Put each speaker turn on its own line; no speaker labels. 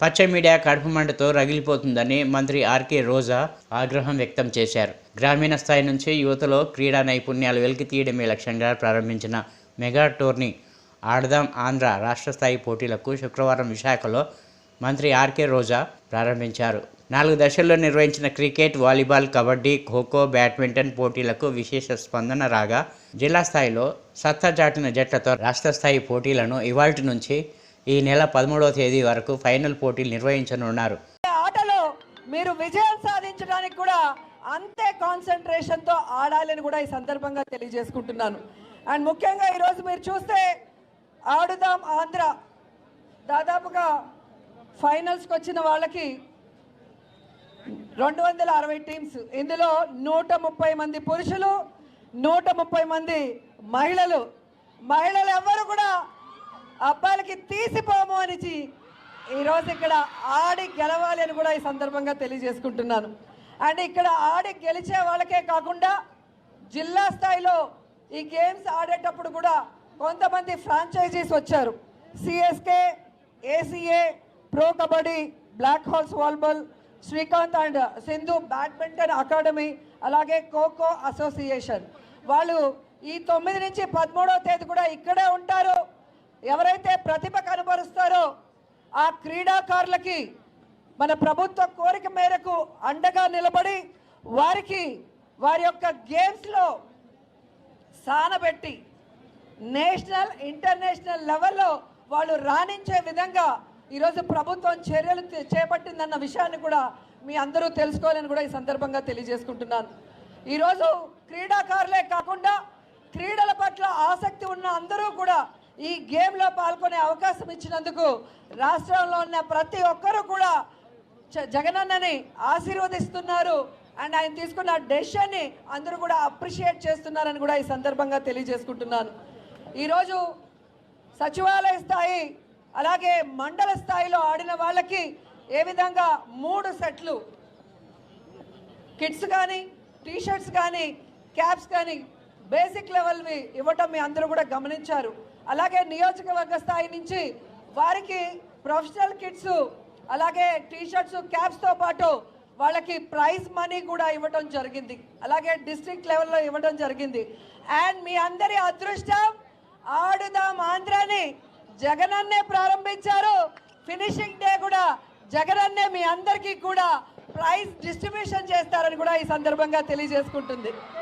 పచ్చ మీడియా కడుపు మంటతో రగిలిపోతుందని మంత్రి ఆర్కే రోజా ఆగ్రహం వ్యక్తం చేశారు. గ్రామీణ స్థాయి నుంచి యువతలో క్రీడా నైపుణ్యాలు వెలికి తీయడమే లక్ష్యంగా ప్రారంభించిన మెగా టోర్నీ ఆడదాం ఆంధ్ర రాష్ట్ర స్థాయి పోటీలకు శుక్రవారం విశాఖలో మంత్రి ఆర్కే రోజా ప్రారంభించారు. నాలుగు దశల్లో నిర్వహించిన cricket volleyball kabaddi kho kho badminton పోటీలకు విశేష స్పందన రాగా జిల్లా స్థాయిలో సత్తా చాటిన జట్లతో రాష్ట్ర స్థాయి పోటీలను ఇవాల్టి నుంచి ఈ నెల పదమూడవ తేదీ వరకు ఫైనల్ పోటీలు నిర్వహించనున్నారు.
ఆటలో మీరు విజయం సాధించడానికి కూడా అంతే కాన్సన్ట్రేషన్తో ఆడాలని కూడా ఈ సందర్భంగా తెలియజేసుకుంటున్నాను. అండ్ ముఖ్యంగా ఈరోజు మీరు చూస్తే ఆడుదాం ఆంధ్ర దాదాపుగా ఫైనల్స్కి వచ్చిన వాళ్ళకి రెండు వందల అరవై టీమ్స్ ఇందులో నూట ముప్పై మంది పురుషులు నూట ముప్పై మంది మహిళలు. మహిళలు ఎవ్వరు కూడా అబ్బాయిలకి తీసిపోము అనిచి ఈరోజు ఇక్కడ ఆడి గెలవాలి అని కూడా ఈ సందర్భంగా తెలియజేసుకుంటున్నాను. అండ్ ఇక్కడ ఆడి గెలిచే వాళ్ళకే కాకుండా జిల్లా స్థాయిలో ఈ గేమ్స్ ఆడేటప్పుడు కూడా కొంతమంది ఫ్రాంచైజీస్ వచ్చారు. CSK ACA pro kabaddi Black Hawks volleyball Srikanth and Sindhu badminton academy అలాగే ఖోఖో అసోసియేషన్ వాళ్ళు ఈ తొమ్మిది నుంచి పదమూడవ తేదీ కూడా ఇక్కడే ఉంటారు. ఎవరైతే ప్రతిభ కనబరుస్తారో ఆ క్రీడాకారులకి మన ప్రభుత్వ కోరిక మేరకు అండగా నిలబడి వారికి వారి యొక్క గేమ్స్లో సానబెట్టి నేషనల్ ఇంటర్నేషనల్ లెవెల్లో వాళ్ళు రాణించే విధంగా ఈరోజు ప్రభుత్వం చర్యలు చేపట్టిందన్న విషయాన్ని కూడా మీ అందరూ తెలుసుకోవాలని కూడా ఈ సందర్భంగా తెలియజేసుకుంటున్నాను. ఈరోజు క్రీడాకారులే కాకుండా క్రీడల పట్ల ఆసక్తి ఉన్న అందరూ కూడా ఈ గేమ్లో పాల్గొనే అవకాశం ఇచ్చినందుకు రాష్ట్రంలో ఉన్న ప్రతి ఒక్కరూ కూడా జగనన్నని ఆశీర్వదిస్తున్నారు. అండ్ ఆయన తీసుకున్న డెసిషన్ని అందరూ కూడా అప్రిషియేట్ చేస్తున్నారని కూడా ఈ సందర్భంగా తెలియజేసుకుంటున్నాను. ఈరోజు సచివాలయ స్థాయి అలాగే మండల స్థాయిలో ఆడిన వాళ్ళకి ఏ విధంగా మూడు సెట్లు? కిట్స్ కానీ టీషర్ట్స్ కానీ క్యాప్స్ కానీ బేసిక్ లెవెల్వి ఇవ్వటం మీ అందరూ కూడా గమనించారు. అలాగే నియోజకవర్గ స్థాయి నుంచి వారికి ప్రొఫెషనల్ కిట్స్ అలాగే టీషర్ట్స్ క్యాప్స్తో పాటు వాళ్ళకి ప్రైజ్ మనీ కూడా ఇవ్వటం జరిగింది. అలాగే డిస్ట్రిక్ట్ లెవెల్లో ఇవ్వడం జరిగింది. అండ్ మీ అందరి అదృష్టం ఆడుదాం ఆంధ్రాని జగనన్నే ప్రారంభించారు. ఫినిషింగ్ డే కూడా జగనన్నే మీ అందరికీ కూడా ప్రైజ్ డిస్ట్రిబ్యూషన్ చేస్తారని కూడా ఈ సందర్భంగా తెలియజేసుకుంటుంది.